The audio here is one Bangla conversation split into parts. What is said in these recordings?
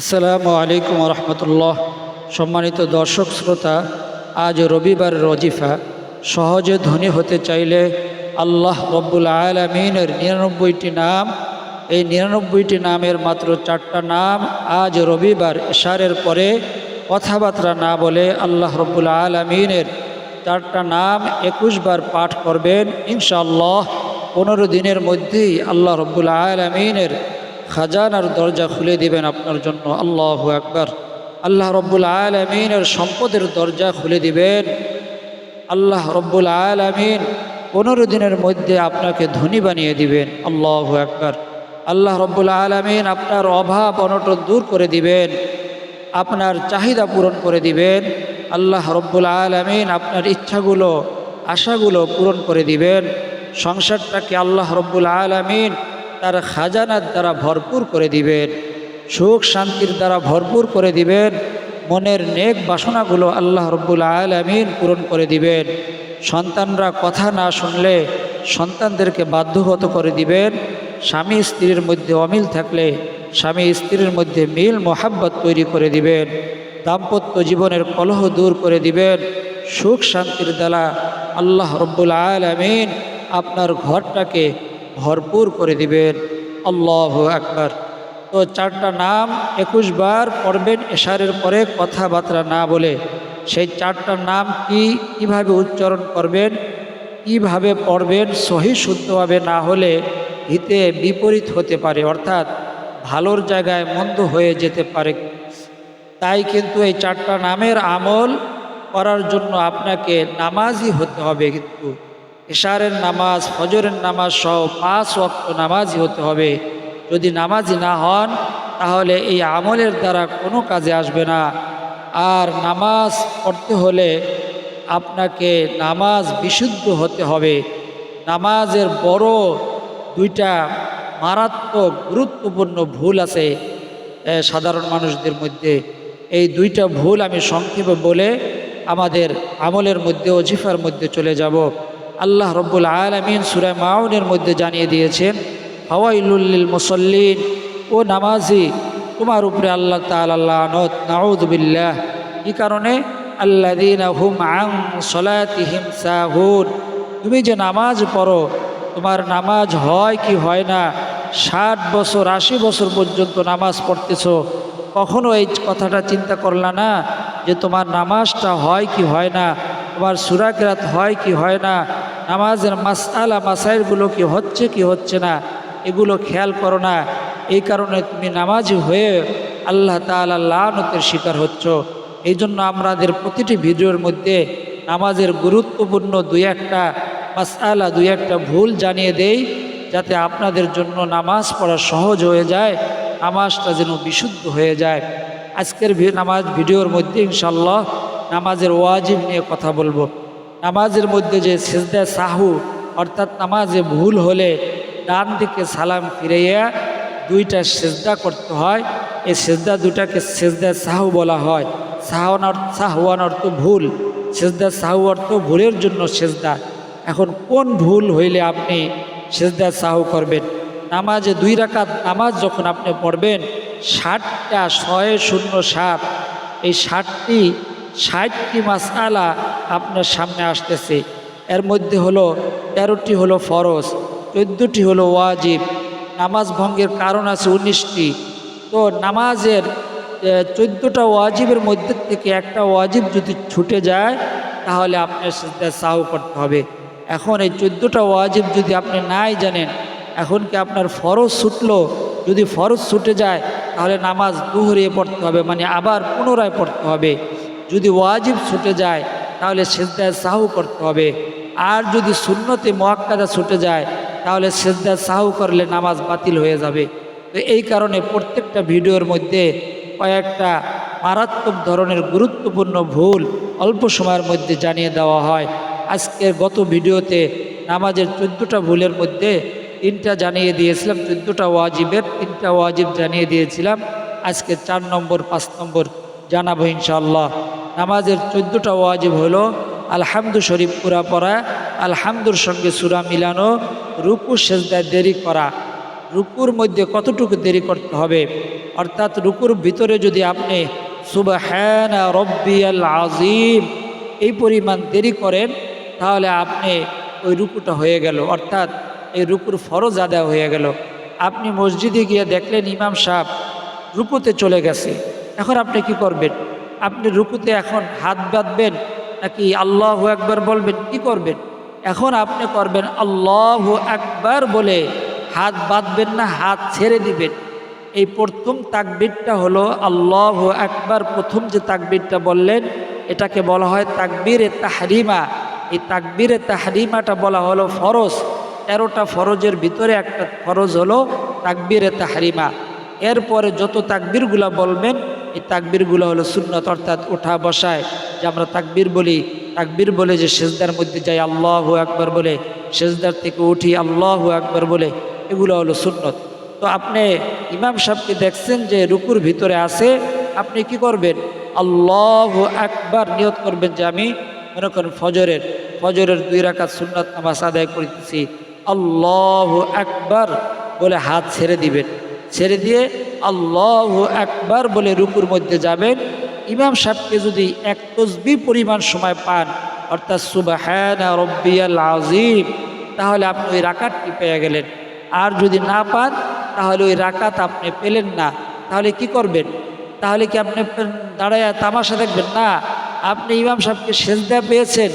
আসসালামু আলাইকুম রহমতুল্লাহ সম্মানিত দর্শক শ্রোতা, আজ রবিবার রজিফা। সহজে ধনী হতে চাইলে আল্লাহ রব্বুল আলমিনের নিরানব্বইটি নাম, এই নিরানব্বইটি নামের মাত্র চারটা নাম আজ রবিবার এশারের পরে কথাবার্তা না বলে আল্লাহ রব্বুল আলমিনের চারটা নাম একুশ বার পাঠ করবেন। ইনশাআল্লাহ পনেরো দিনের মধ্যেই আল্লাহ রব্বুল আলমিনের খাজানার দরজা খুলে দিবেন আপনার জন্য। আল্লাহ একবার আল্লাহ রব্বুল আলমিনের সম্পদের দরজা খুলে দিবেন। আল্লাহ রব্বুল আলমিন পনেরো দিনের মধ্যে আপনাকে ধনী বানিয়ে দিবেন। আল্লাহ একবার আল্লাহ রব্বুল আলমিন আপনার অভাব, অনটন দূর করে দিবেন। আপনার চাহিদা পূরণ করে দিবেন। আল্লাহ রব্বুল আলমিন আপনার ইচ্ছাগুলো, আশাগুলো পূরণ করে দিবেন। সংসারটাকে আল্লাহ রব্বুল আলমিন তার খাজানার দ্বারা ভরপুর করে দিবেন, সুখ শান্তির দ্বারা ভরপুর করে দিবেন, মনের নেক বাসনাগুলো আল্লাহ রব্বুল আলমিন পূরণ করে দিবেন। সন্তানরা কথা না শুনলে সন্তানদেরকে বাধ্যগত করে দিবেন। স্বামী স্ত্রীর মধ্যে অমিল থাকলে স্বামী স্ত্রীর মধ্যে মিল, মোহাব্বত তৈরি করে দিবেন। দাম্পত্য জীবনের কলহ দূর করে দিবেন। সুখ শান্তির দ্বারা আল্লাহ রব্বুল আলমিন আপনার ঘরটাকে ভরপুর করে দিবেন। আল্লাহ আকবার। তো চারটা নাম একুশ বার পড়বেন, এশারের পরে কথাবার্তা না বলে। সেই চারটা নাম কি, কীভাবে উচ্চারণ করবেন, কীভাবে পড়বেন, সহি শুদ্ধভাবে না হলে হিতে বিপরীত হতে পারে, অর্থাৎ ভালোর জায়গায় মন্দ হয়ে যেতে পারে। তাই কিন্তু এই চারটা নামের আমল করার জন্য আপনাকে নামাজই হতে হবে কিন্তু। এশারের নামাজ, ফজরের নামাজ সহ পাঁচ ওয়াক্ত নামাজই হতে হবে। যদি নামাজি না হন, তাহলে এই আমলের দ্বারা কোনো কাজে আসবে না। আর নামাজ পড়তে হলে আপনাকে নামাজ বিশুদ্ধ হতে হবে। নামাজের বড় দুইটা মারাত্মক গুরুত্বপূর্ণ ভুল আছে সাধারণ মানুষদের মধ্যে। এই দুইটা ভুল আমি সংক্ষেপে বলে আমাদের আমলের মধ্যে অজিফার মধ্যে চলে যাব। আল্লাহ রব্বুল আলমিন সুরায় মাউনের মধ্যে জানিয়ে দিয়েছেন হওয়াইলুল্লিল মুসল্লিন, ও নামাজি, তোমার উপরে আল্লাহ আনত নাউদবিল্লাহ কি কারণে আল্লাদিন হুম আং তুমি যে নামাজ পড়ো, তোমার নামাজ হয় কি হয় না, ষাট বছর, আশি বছর পর্যন্ত নামাজ পড়তেছো, কখনো এই কথাটা চিন্তা করলা না যে তোমার নামাজটা হয় কি হয় না? তোমার সুরাকেরাত হয় কি হয় না? নামাজের মাসালা মাসাইলগুলো কি হচ্ছে কি হচ্ছে না? এগুলো খেয়াল করো না। এই কারণে তুমি নামাজি হয়ে আল্লাহ তালা লানতের শিকার হচ্ছ। এই জন্য আমাদের প্রতিটি ভিডিওর মধ্যে নামাজের গুরুত্বপূর্ণ দুই একটা মাসালা দুই একটা ভুল জানিয়ে দেই, যাতে আপনাদের জন্য নামাজ পড়া সহজ হয়ে যায়, নামাজটা যেন বিশুদ্ধ হয়ে যায়। আজকের নামাজ ভিডিওর মধ্যে ইনশাল্লাহ নামাজের ওয়াজিব নিয়ে কথা বলব। নামাজের মধ্যে যে সেজদা সাহু, অর্থাৎ নামাজে ভুল হলে ডান দিকে সালাম ফিরাইয়া দুইটা সেজদা করতে হয়। এই সেজদা দুটাকে সেজদা সাহু বলা হয়। সাহওয়ান অর্থ সাহওয়ান অর্থ ভুল। সেজদা সাহু অর্থ ভুলের জন্য সেজদা। এখন কোন ভুল হইলে আপনি সেজদা সাহু করবেন? নামাজে দুই রাকাত নামাজ যখন আপনি পড়বেন, ষাটটা ছয় শূন্য সাত, এই ষাটটি ষাটটি মাসালা আপনার সামনে আসতেছে। এর মধ্যে হলো তেরোটি হলো ফরজ, চোদ্দোটি হলো ওয়াজিব, নামাজ ভঙ্গের কারণ আছে উনিশটি। তো নামাজের চোদ্দোটা ওয়াজিবের মধ্যে থেকে একটা ওয়াজিব যদি ছুটে যায়, তাহলে আপনার সেটা সাহু করতে হবে। এখন এই চোদ্দোটা ওয়াজিব যদি আপনি নাই জানেন, এখন কি আপনার ফরজ ছুটলো? যদি ফরজ ছুটে যায়, তাহলে নামাজ দুহরিয়ে পড়তে হবে মানে আবার পুনরায় পড়তে হবে। যদি ওয়াজিব ছুটে যায়, তাহলে সেজদায় সাহু করতে হবে। আর যদি শূন্যতে মোয়াক্কাদা ছুটে যায়, তাহলে সেজদায় সাহু করলে নামাজ বাতিল হয়ে যাবে। তো এই কারণে প্রত্যেকটা ভিডিওর মধ্যে কয়েকটা মারাত্মক ধরনের গুরুত্বপূর্ণ ভুল অল্প সময়ের মধ্যে জানিয়ে দেওয়া হয়। আজকের গত ভিডিওতে নামাজের চোদ্দোটা ভুলের মধ্যে তিনটা জানিয়ে দিয়েছিলাম, চোদ্দোটা ওয়াজিবের তিনটা ওয়াজিব জানিয়ে দিয়েছিলাম। আজকে চার নম্বর, পাঁচ নম্বর জানাব ইনশাল্লাহ নামাজের চোদ্দোটা ওয়াজিব হলো, আলহামদু শরীফ পুরা পড়া, আলহামদুর সঙ্গে সুরা মিলানো, রুকু, সেজদায় দেরি করা। রুকুর মধ্যে কতটুকু দেরি করতে হবে? অর্থাৎ রুকুর ভিতরে যদি আপনি সুবহান রব্বিয়াল আজিম এই পরিমাণ দেরি করেন, তাহলে আপনি ওই রুকুটা হয়ে গেল। অর্থাৎ এই রুকুর ফরজ আদায় হয়ে গেল। আপনি মসজিদে গিয়ে দেখলেন ইমাম সাহেব রুকুতে চলে গেছে। এখন আপনি কি করবেন? আপনি রুকুতে এখন হাত বাঁধবেন নাকি আল্লাহ একবার বলবেন? কি করবেন? এখন আপনি করবেন আল্লাহ একবার বলে হাত বাঁধবেন না, হাত ছেড়ে দিবেন। এই প্রথম তাকবিরটা হলো আল্লাহ একবার প্রথম যে তাকবিরটা বললেন, এটাকে বলা হয় তাকবীরে তাহরিমা। এই তাকবীরে তাহরিমাটা বলা হলো ফরজ। তেরোটা ফরজের ভিতরে একটা ফরজ হলো তাকবীরে তাহরিমা। এরপরে যত তাকবীরগুলা বলবেন এই তাকবীরগুলো হলো সুন্নত অর্থাৎ ওঠা বসায়। যে আমরা তাকবীর বলি, তাকবীর বলে যে সেজদার মধ্যে যাই, আল্লাহ একবার বলে, সেজদার থেকে উঠি, আল্লাহ একবার বলে, এগুলো হলো সুন্নত। তো আপনি ইমাম সাহেবকে দেখছেন যে রুকুর ভিতরে আছে, আপনি কি করবেন? আল্লাহ একবার নিয়ত করবেন যে আমি মনে করেন ফজরের ফজরের দুই রাকাত সুন্নত নামাজ আদায় করতেছি। আল্লাহ একবার বলে হাত ছেড়ে দিবেন। ছেড়ে দিয়ে আল্লাহ একবার বলে রুকুর মধ্যে যাবেন। ইমাম সাহেবকে যদি এক তসবি পরিমাণ সময় পান, অর্থাৎ সুবাহান রব্বিয়াল আজিম তাহলে আপনি ওই রাকাতটি পেয়ে গেলেন। আর যদি না পান, তাহলে ওই রাকাত আপনি পেলেন না। তাহলে কি করবেন? তাহলে কি আপনি দাঁড়ায় তামাশা দেখবেন? না। আপনি ইমাম সাহেবকে সেজদা পেয়েছেন,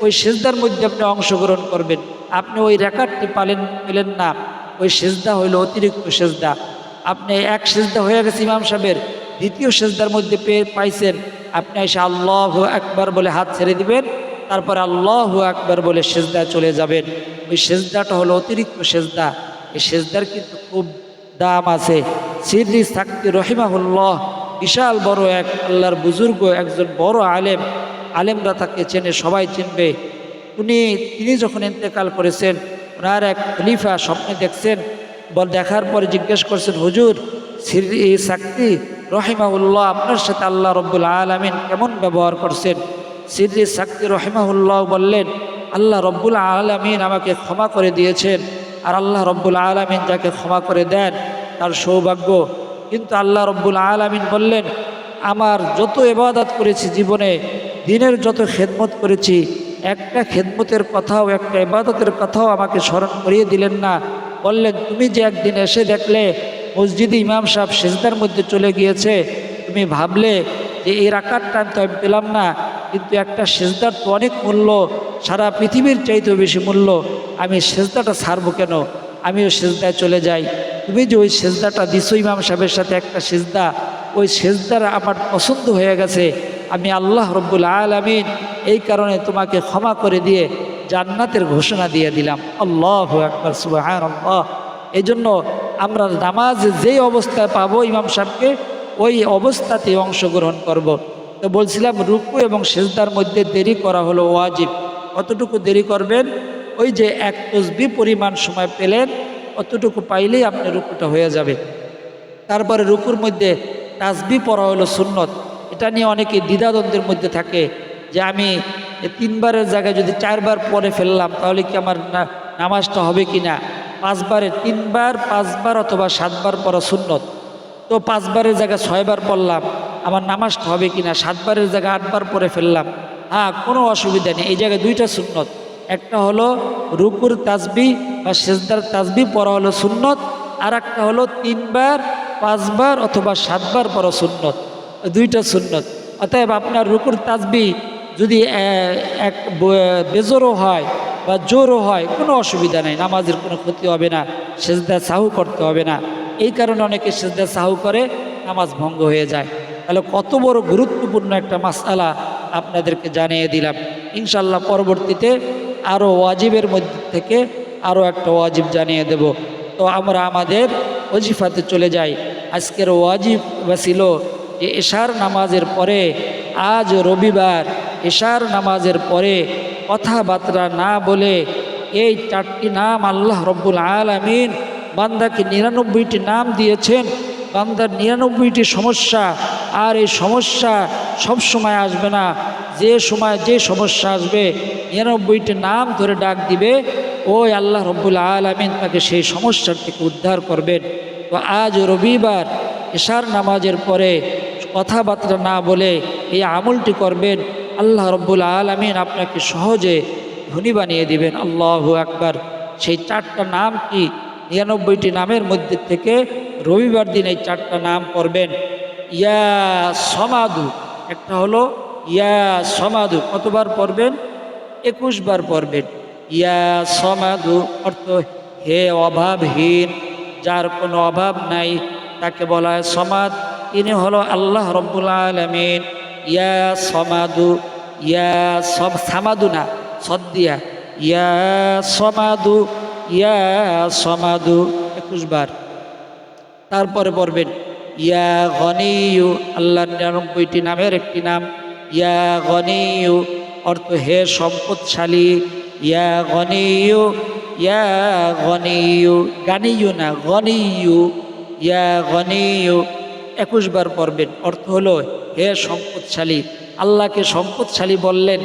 ওই সেজদার মধ্যে আপনি অংশগ্রহণ করবেন। আপনি ওই রেকার্ডটি পালেন পেলেন না। ওই সেজদা হইল অতিরিক্ত সেজদা। আপনি এক সেজদা হয়ে গেছে ইমাম সাহেবের। দ্বিতীয় সেজদার মধ্যে পেয়ে পাইছেন, আপনি এসে আল্লাহ একবার বলে হাত ছেড়ে দিবেন, তারপর আল্লাহ একবার বলে সেজদা চলে যাবেন। ওই সেজদাটা হলো অতিরিক্ত সেজদা। এই সেজদার কিন্তু খুব দাম আছে। সিদ্দি থাকতে রহিমাহুল্লাহ বিশাল বড় এক আল্লাহর বুজুর্গ, একজন বড় আলেম। আলেমরা তাকে চেনে, সবাই চিনবে। উনি, তিনি যখন ইন্তেকাল করেছেন, ওনার এক খলিফা স্বপ্নে দেখছেন বল, দেখার পরে জিজ্ঞেস করছেন, হুজুর সিরি সাক্তি রহিমাউল্লাহ আপনার সাথে আল্লাহ রব্বুল আলমিন কেমন ব্যবহার করছেন? সিরি সাক্তি রহিমাউল্লাহ বললেন, আল্লাহ রব্বুল আলমিন আমাকে ক্ষমা করে দিয়েছেন আর আল্লাহ রব্বুল আলমিন যাকে ক্ষমা করে দেন তার সৌভাগ্য। কিন্তু আল্লাহ রব্বুল আলমিন বললেন, আমার যত এবাদত করেছি জীবনে, দিনের যত খেদমত করেছি, একটা খেদমতের কথাও, একটা এবাদতের কথাও আমাকে স্মরণ করিয়ে দিলেন না। বললেন, তুমি যে একদিন এসে দেখলে মসজিদে ইমাম সাহেব সেজদার মধ্যে চলে গিয়েছে, তুমি ভাবলে যে এই রাকারটা আমি তো আমি পেলাম না, কিন্তু একটা সেজদার তো অনেক মূল্য, সারা পৃথিবীর চাইতেও বেশি মূল্য, আমি সেজদাটা ছাড়বো কেন? আমিও সেজদায় চলে যাই। তুমি যে ওই সেজদাটা দিছো ইমাম সাহেবের সাথে একটা সেজদা, ওই সেজদার আমার পছন্দ হয়ে গেছে। আমি আল্লাহ রব্বুল আলমিন এই কারণে তোমাকে ক্ষমা করে দিয়ে জান্নাতের ঘোষণা দিয়ে দিলাম। আল্লাহ একবার সুবাহ আল্লাহ এই জন্য আমরা নামাজ যেই অবস্থায় পাবো ইমাম সাহেবকে, ওই অবস্থাতে অংশগ্রহণ করব। তো বলছিলাম, রুকু এবং সেজদার মধ্যে দেরি করা হলো ওয়াজিব। কতটুকু দেরি করবেন? ওই যে এক তসবি পরিমাণ সময় পেলেন, অতটুকু পাইলেই আপনার রুকুটা হয়ে যাবে। তারপরে রুকুর মধ্যে তাজবি পড়া হলো সুন্নত। এটা নিয়ে অনেকে দ্বিধাদ্বন্দ্বের মধ্যে থাকে যে আমি তিনবারের জায়গায় যদি চারবার পরে ফেললাম, তাহলে কি আমার নামাজটা হবে কি না? পাঁচবারে তিনবার, পাঁচবার অথবা সাতবার পড়া সুন্নত। তো পাঁচবারের জায়গায় ছয়বার পড়লাম, আমার নামাজটা হবে কি না? সাতবারের জায়গায় আটবার পরে ফেললাম। হ্যাঁ কোনো অসুবিধা নেই, এই জায়গায় দুইটা সুন্নত। একটা হলো রুকুর তাজবি বা সেজদার তাজবি পড়া হলো সুন্নত আর একটা হলো তিনবার, পাঁচবার অথবা সাতবার পড়া সুন্নত। দুইটা সুন্নত। অতএব আপনার রুকুর তাসবি যদি এক ব- বেজোরও হয় বা জোরও হয়, কোনো অসুবিধা নেই, নামাজের কোনো ক্ষতি হবে না, সেজদা সাহু করতে হবে না। এই কারণে অনেকে সেজদা সাহু করে, নামাজ ভঙ্গ হয়ে যায়। তাহলে কত বড় গুরুত্বপূর্ণ একটা মাসালা আপনাদেরকে জানিয়ে দিলাম। ইনশাল্লাহ পরবর্তীতে আরও ওয়াজিবের মধ্যে থেকে আরও একটা ওয়াজিব জানিয়ে দেব। তো আমরা আমাদের ওজিফাতে চলে যাই। আজকের ওয়াজিব ছিল যে এশার নামাজের পরে আজ রবিবার এশার নামাজের পরে কথাবার্তা না বলে এই চারটি নাম আল্লাহ রব্বুল আলমিন বান্দাকে নিরানব্বইটি নাম দিয়েছেন। বান্দার নিরানব্বইটি সমস্যা, আর এই সমস্যা সব সময় আসবে না। যে সময় যে সমস্যা আসবে, নিরানব্বইটি নাম ধরে ডাক দিবে, ওই আল্লাহ রব্বুল আলমিন তাকে সেই সমস্যার থেকে উদ্ধার করবেন। তো আজ রবিবার এশার নামাজের পরে কথাবার্তা না বলে এই আমলটি করবেন আল্লাহ রব্বুল আলমিন আপনাকে সহজে ধনী বানিয়ে দিবেন, আল্লাহ আকবার। সেই চারটা নাম কি? নিরানব্বইটি নামের মধ্যে থেকে রবিবার দিন এই চারটা নাম পড়বেন। ইয়া সমাদু, একটা হলো ইয়া সমাদু, কতবার পড়বেন? একুশ বার পড়বেন। ইয়া সমাদু অর্থ হে অভাবহীন, যার কোনো অভাব নাই, তাকে বলা হয় সমাদ। তিনি হলো আল্লাহ রব্বুল আলমিন। ইয়া সমাদু, ইয়া সব সামাদু না সদ্দিয়া ইয়া সমাদু ইয়া সমাদু, একুশ বার। তারপরে পড়বেন, ইয়া গনিয়ু আল্লাহ নিরানব্বইটি নামের একটি নাম, ইয়া গনিয়ু, অর্থ হে সম্পদশালী, ইয়া গনিয়ু ইয়া গনিয়ু, গানিয়ু না, গনিয়ু, ইয়া গনিয়ু একুশ বার পড়বেন। অর্থ হলো, হে সম্পদশালী, আল্লাহকে সম্পদশালী বললেন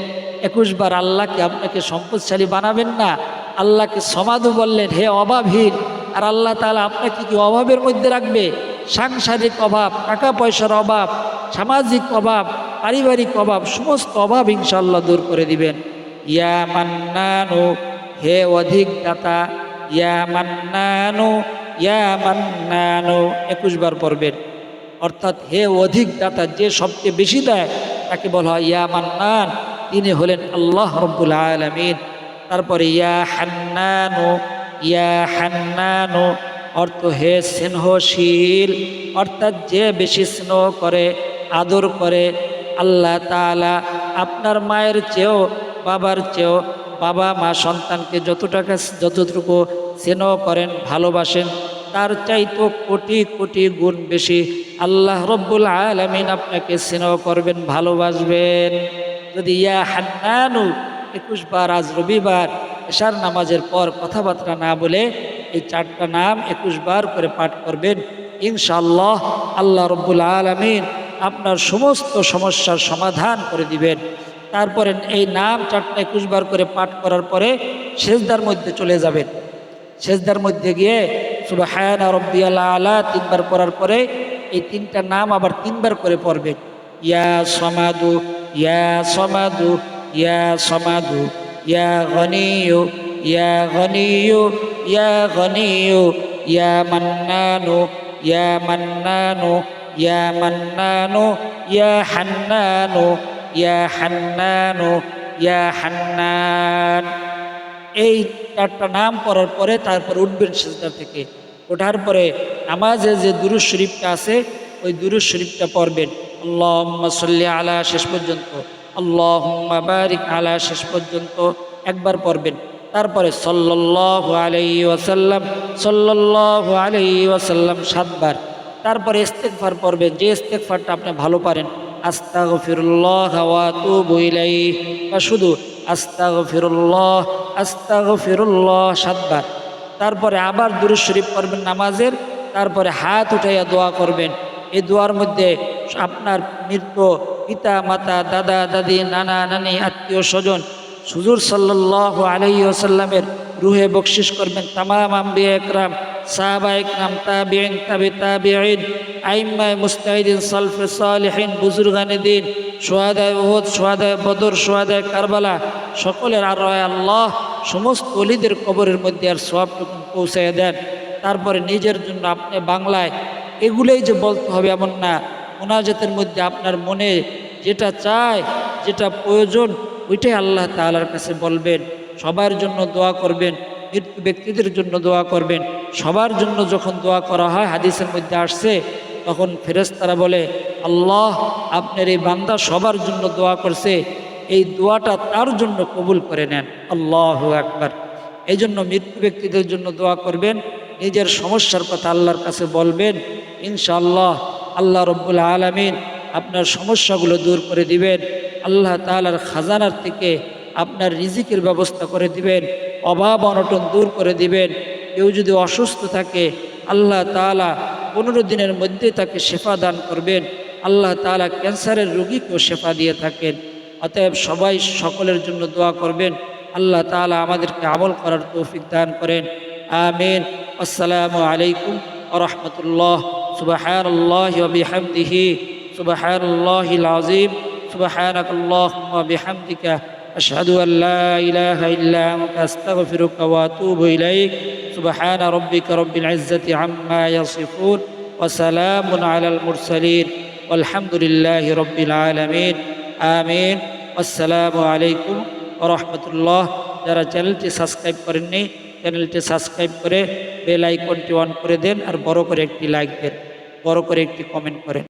একুশ বার আল্লাহকে আপনাকে সম্পদশালী বানাবেন না। আল্লাহকে সমাধু বললেন, হে অভাবহীন, আর আল্লাহ তাআলা আপনাকে কি অভাবের মধ্যে রাখবে? সাংসারিক অভাব টাকা পয়সার অভাব, সামাজিক অভাব, পারিবারিক অভাব, সমস্ত অভাব ইনশাল্লাহ দূর করে দিবেন। ইয়া মান্নানু, হে অধিক দাতা ইয়া মান্নানু ইয়া মান্নানু একুশ বার পড়বেন। অর্থাৎ হে অধিক দাতা, যে সবচেয়ে বেশি দেয়, তাকে বলা হয় ইয়া মান্নান। তিনি হলেন আল্লাহ রব্বুল আলমিন। তারপরে ইয়া হান্নানু ইয়া হান্নানু। অর্থ হে স্নেহশীল। অর্থাৎ যে বেশি স্নেহ করে, আদর করে, আল্লাহ তাআলা আপনার মায়ের চেয়েও, বাবার চেয়েও বাবা মা সন্তানকে যত টাকা যতটুকু স্নেহ করেন, ভালোবাসেন তার চাইতো কোটি কোটি গুণ বেশি। আল্লাহ রব্বুল আলমিন আপনাকে স্নেহ করবেন, ভালোবাসবেন। যদি ইয়া হান্নানু একুশ বার আজ রবিবার এশার নামাজের পর কথাবার্তা না বলে এই চারটা নাম একুশ বার করে পাঠ করবেন ইনশাল্লাহ আল্লাহ রব্বুল আলমিন আপনার সমস্ত সমস্যার সমাধান করে দিবেন। তারপরে এই নাম চারটা একুশ বার করে পাঠ করার পরে সেজদার মধ্যে চলে যাবেন। সেজদার মধ্যে গিয়ে সুবাহায়না রব্বি আল্লাহ আলা, তিনবার পড়ার পরে এই তিনটা নাম আবার তিনবার করে পড়বেন ইয়া সমাদু ইয়া সমাদু ইয়া সমাদু, ইয়া গনিয়ু ইয়া গনিয়ু ইয়া গনিয়ু, ইয়া মান্নানু ইয়া মান্নানু ইয়া মান্নানু, ইয়া হান্নানু ইয়া হান্নানু, ইয়া হান্নান। এই চারটা নাম পড়ার পরে তারপর উঠবেন সেজদা থেকে। ওঠার পরে নামাজে যে দুরুজ শরীফটা আছে, ওই দুরুজ শরীফটা পড়বেন। আল্লাহ সাল্লি আলা শেষ পর্যন্ত আল্লাহ বারিক আলা শেষ পর্যন্ত একবার পড়বেন। তারপরে সল্লাহ আলাই ওয়াসাল্লাম সল্লাহ আলাই ওয়াসাল্লাম সাতবার। তারপরে ইস্তেকফার পড়বেন, যে ইস্তেকফারটা আপনি ভালো পারেন। আস্তাগ ফিরুল্লাহ হাওয়া বা শুধু আস্তাগ ফিরুল্লাহ আস্তাগ ফিরুল্লাহ সাতবার। তারপরে আবার দুরুজ শরীফ পড়বেন নামাজের, তারপরে হাত উঠাইয়া দোয়া করবেন। এই দোয়ার মধ্যে আপনার মৃত্যু পিতা, মাতা, দাদা, দাদি, নানা, নানি আত্মীয় স্বজন সুজুর সাল্লাহ আলহি আসাল্লামের রুহে বকশিস করবেন তামাম আম্বি একরাম, সাহাবা একরাম তাবিন তাবি তাবিন আইম্মায় মুস্তাহিদিন, সালফে সালেহিন, বুজুরগানি দিন সোহাদায় ওহদ সোহাদায় বদর সোহাদায় কারবালা, সকলের আর আল্লাহ সমস্ত অলিদের কবরের মধ্যে আর সবটুকু পৌঁছাইয়া দেন। তারপরে নিজের জন্য আপনি বাংলায় এগুলোই যে বলতে হবে এমন না, মোনাজাতের মধ্যে আপনার মনে যেটা চায়, যেটা প্রয়োজন, ওইটাই আল্লাহ তালার কাছে বলবেন। সবার জন্য দোয়া করবেন মৃত্যু ব্যক্তিদের জন্য দোয়া করবেন। সবার জন্য যখন দোয়া করা হয়, হাদিসের মধ্যে আসছে, তখন ফেরেস্তারা বলে, আল্লাহ আপনার এই বান্দা সবার জন্য দোয়া করছে, এই দোয়াটা তার জন্য কবুল করে নেন। আল্লাহ একবার এই জন্য মৃত্যু ব্যক্তিদের জন্য দোয়া করবেন, নিজের সমস্যার কথা আল্লাহর কাছে বলবেন, ইনশাআল্লাহ আল্লাহ রব্বুল আলমিন আপনার সমস্যাগুলো দূর করে দিবেন। আল্লাহ তালার খাজানার থেকে আপনার রিজিকের ব্যবস্থা করে দিবেন, অভাব অনটন দূর করে দিবেন। কেউ যদি অসুস্থ থাকে, আল্লাহ তালা পনেরো দিনের মধ্যে তাকে সেফা দান করবেন। আল্লাহ তালা ক্যান্সারের রোগীকেও সেফা দিয়ে থাকেন। অতএব সবাই সকলের জন্য দোয়া করবেন। আল্লাহ তালা আমাদেরকে আমল করার তৌফিক দান করেন। আমিন। আসসালামু আলাইকুম রহমতুল্লাহ। সুবাহান আল্লাহ সুবাহ أشهد أن لا إله إلا أنت أستغفرك وأتوب إليك سبحان ربك رب العزة عما يصفون وسلام على المرسلين والحمد لله رب العالمين آمين والسلام عليكم ورحمة الله যারা চ্যানেলটি সাবস্ক্রাইব করেননি চ্যানেলটি সাবস্ক্রাইব করে বেল আইকনটি অন করে দেন আর বড় করে একটি লাইক দেন বড় করে একটি কমেন্ট করেন